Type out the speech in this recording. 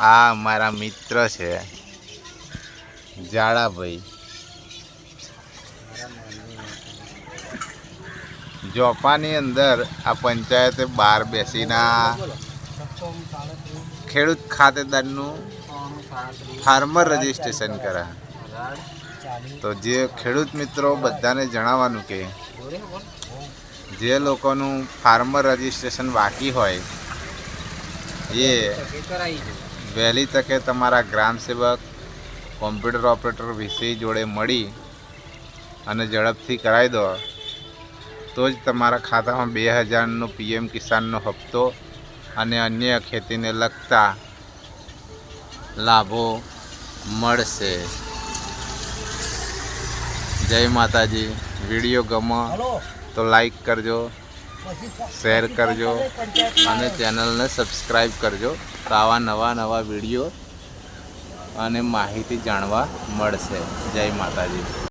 આ મારા મિત્ર છે. જાડાભાઈ. જોપાની અંદર આ પંચાયતે બહાર બેસીને ખેડૂત ખાતેદારનું ફાર્મર રજિસ્ટ્રેશન કરા તો જે ખેડૂત મિત્રો બધાને જણાવવાનું કે જે લોકોનું ફાર્મર રજિસ્ટ્રેશન બાકી હોય, એ વહેલી તકે તમારા ગ્રામ સેવક કોમ્પ્યુટર ઓપરેટર વિષય જોડે મળી અને ઝડપથી કરાવી દો. તો જ તમારા ખાતામાં બે હજારનો પીએમ કિસાનનો હપ્તો અને અન્ય ખેતીને લગતા લાભો મળશે. જય માતાજી. વીડિયો ગમો તો લાઈક કરજો શેર કરજો અને ચેનલને સબસ્ક્રાઈબ કરજો. આવા નવા નવા વીડિયો અને માહિતી જાણવા મળશે. જય માતાજી.